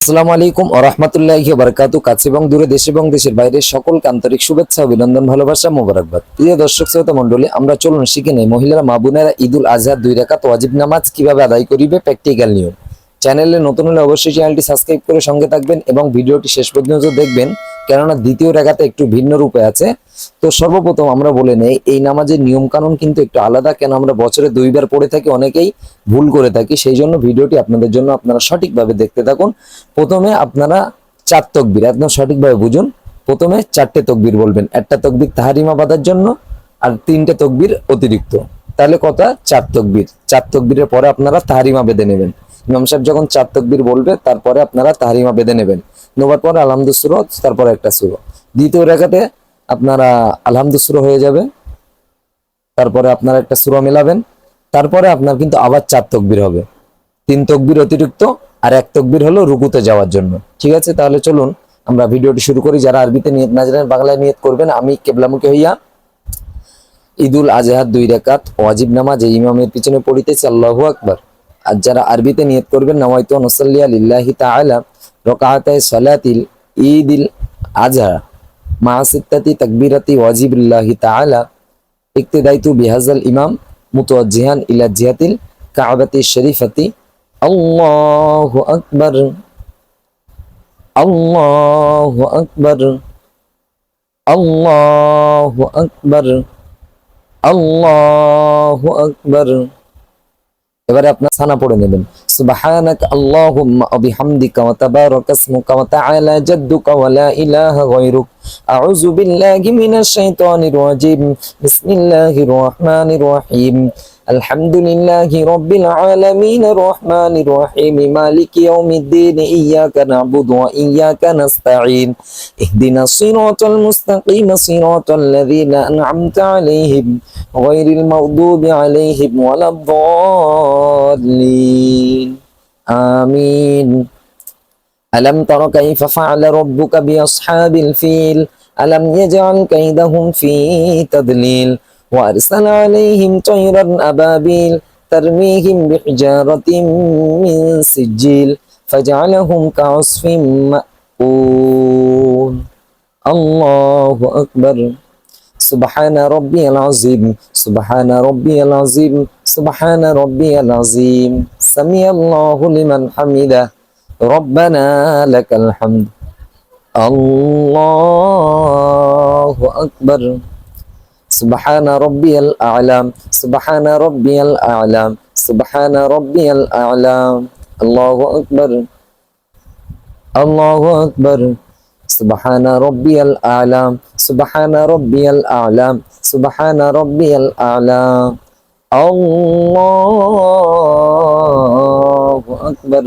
আসসালামু আলাইকুম রহমতুল্লাহি বারকাতু কাছে এবং দূরে দেশ এবং দেশের বাইরে সকল আন্তরিক শুভেচ্ছা, অভিনন্দন, ভালোবাসা, মোবারকবাদ। প্রিয় দর্শক, শ্রোতা, মণ্ডলী, আমরা চলুন শিখে নেই। মহিলারা মা বোনেরা ঈদুল আজহার দুই রাকাত ওয়াজিব নামাজ কীভাবে আদায় করিবে প্র্যাকটিক্যাল নিয়ম। চ্যানেলে নতুন হলে অবশ্যই চ্যানেলটি সাবস্ক্রাইব করে সঙ্গে থাকবেন এবং ভিডিওটি শেষ পর্যন্ত দেখবেন। কেননা দ্বিতীয় রেখাতে একটু ভিন্ন রূপে আছে। তো সর্বপ্রথম আমরা বলে নেই, এই নামাজের নিয়ম কানুন কিন্তু একটু আলাদা, কেন আমরা বছরে দুইবার পড়ে থাকি, অনেকেই ভুল করে থাকি, সেই জন্য ভিডিওটি আপনাদের জন্য আপনারা সঠিকভাবে দেখতে থাকুন। প্রথমে আপনারা চার তকবির, একদম সঠিকভাবে বুঝুন। প্রথমে চারটে তকবির বলবেন, একটা তকবির তাহারিমা বাঁধার জন্য আর তিনটে তকবির অতিরিক্ত। তাহলে কথা চার তকবির। চার তকবিরের পরে আপনারা তাহারিমা বেঁধে নেবেন। ইমাম সাহেব যখন চার তকবির বলবে, তারপরে আপনারা তাহারিমা বেঁধে নেবেন। নেবার পরে আলহামদু সুরত তারপরে একটা সুর। দ্বিতীয় রেখাতে আপনারা আলহামদু সুর হয়ে যাবে। তারপরে আপনারা একটা সুরা মেলাবেন। তারপরে আপনার কিন্তু আবার চার তকবির হবে। তিন তকবির অতিরিক্ত আর এক তকবির হলো রুকুতে যাওয়ার জন্য। ঠিক আছে? তাহলে চলুন, আমরা ভিডিওটি শুরু করি। যারা আরবিতে নিয়ত না জানেন, বাংলায় নিয়ত করবেন। আমি কেবলামুখী হইয়া ঈদুল আজহার দুই রাকাত ওয়াজিব নামাজ এই ইমামের পিছনে পড়িতেছি। আল্লাহু আকবার। আর যারা আরবিতে নিয়ত করবেন নামাইতু নসাল্লিয়া লিল্লাহি তাআলা রাকাতাই সালাতিল ঈদিল আজহা মা সিত্তাতি তাকবীরাতি ওয়াজিবিল্লাহি তাআলা ইক্তিদাইতু বিহাজাল ইমাম মুতাওয়াজ্জিহান ইলা জিহাতিল কাবাতি শরীফাতি। আল্লাহু আকবার। আল্লাহু আকবার। আল্লাহু আকবার। আল্লাহু আকবার। এবারে আপনার সানা পড়ে নেবেন সুবহানাক আল্লাহুম্মা বিহামদিকা ওয়া তাবারাকাসমুকা ওয়া তাআলা জাদ্দুকা ওয়া লা ইলাহা গায়রুক। আউযু বিল্লাহি মিনাশ শাইতানির রাজিম। বিসমিল্লাহির রহমানির রহিম। الحمد لله رب العالمين الرحمن الرحيم مالك يوم الدين إياك نعبد وإياك نستعين اهدنا الصراط المستقيم صراط الذين أنعمت عليهم غير المغضوب عليهم ولا الضالين آمين ألم تر كيف فعل ربك بأصحاب الفيل ألم يجعل كيدهم في تضليل وأرسل عليهم طيرا أبابيل ترميهم بحجارة من سجيل فجعلهم كعصف مأكول. الله أكبر. سبحان ربي العظيم. سبحان ربي العظيم. سبحان ربي العظيم. سمي الله لمن حمده. ربنا لك الحمد. الله أكبر. سبحان ربي الأعلى سبحان ربي الأعلى سبحان ربي الأعلى الله أكبر الله أكبر. سبحان ربي الأعلى سبحان ربي الأعلى سبحان ربي الأعلى الله أكبر.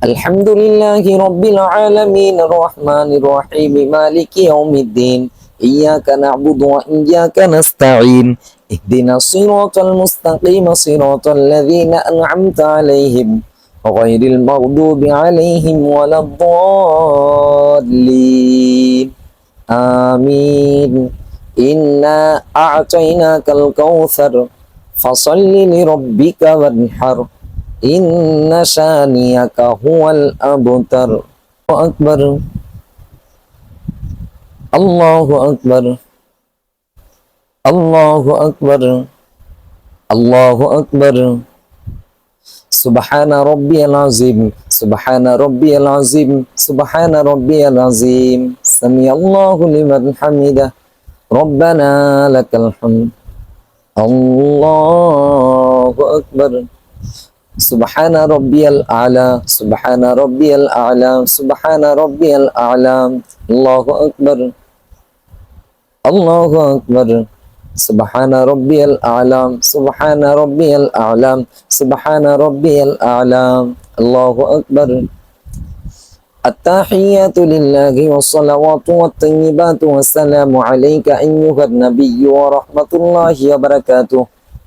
الحمد لله رب العالمين الرحمن الرحيم مالك يوم الدين إياك نعبد وإياك نستعين اهدنا الصراط المستقيم صراط الذين أنعمت عليهم غير المغضوب عليهم ولا الضالين. آمين. إنا أعطيناك الكوثر. فصل لربك وانحر. إن شانيك هو الأبتر. أكبر. الله أكبر الله أكبر الله أكبر سبحان ربي العظيم سبحان ربي العظيم سبحان ربي العظيم سمي الله لمن حمده ربنا لك الحمد الله أكبر سبحان ربي الأعلى سبحان ربي الأعلى سبحان ربي الأعلى. الله أكبر. الله أكبر. سبحان ربي الأعلى سبحان ربي الأعلى سبحان ربي الأعلى. الله أكبر. التحيات لله والصلوات والطيبات والسلام عليك أيها النبي ورحمة الله وبركاته.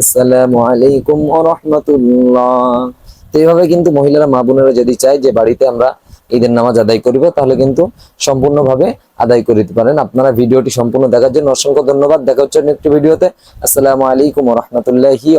আসসালামু আলাইকুম ও রহমতুল্লাহ। তো এইভাবে কিন্তু মহিলারা, মা বোনেরা যদি চায় যে বাড়িতে আমরা ঈদের নামাজ আদায় করিব, তাহলে কিন্তু সম্পূর্ণভাবে আদায় করিতে পারেন। আপনারা ভিডিওটি সম্পূর্ণ দেখার জন্য অসংখ্য ধন্যবাদ। দেখা হচ্ছে একটি ভিডিওতে। আসসালামু আলাইকুম রহমতুল্লাহি